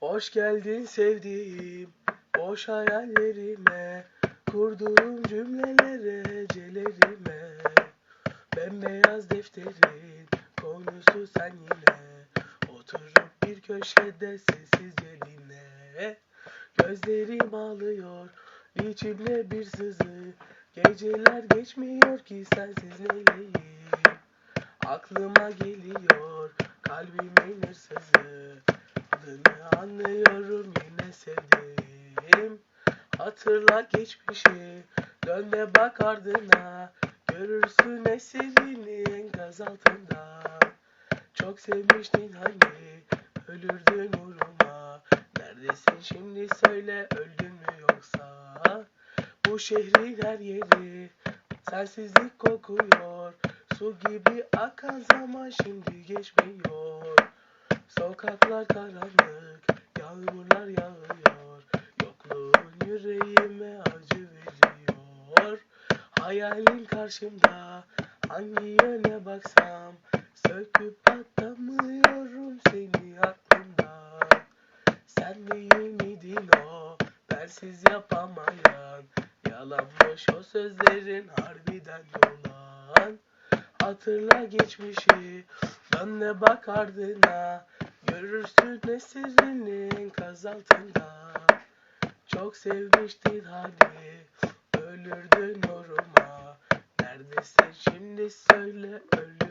Hoş geldin sevdiğim boş hayallerime Kurduğum cümlelere celerime. Bembeyaz defterin konusu sen yine Oturup bir köşede sessizce dinle Gözlerim ağlıyor içimde bir sızı. Geceler geçmiyor ki sensiz neyleyim? Aklıma geliyor kalbimin hırsızı Hatırla geçmişi. Dön de bak ardına. Görürsün eserini enkaz altında. Çok sevmiştin hani ölürdün uğruma. Neredesin şimdi söyle öldün mü yoksa? Bu şehrin her yeri sensizlik kokuyor. Su gibi akan zaman şimdi geçmiyor. Sokaklar karanlık, yağmurlar Hayalin karşımda, hangi yöne baksam? Söküp atamıyorum seni aklımdan Sen değil miydin o, bensiz yapamayan. Yalanmış o sözlerin harbiden dolan Hatırla geçmişi, dön de bak ardına. Görürsün eserini enkaz altında. Çok sevmiştin hani, ölürdün yoruma. Neredesin şimdi söyle yoksa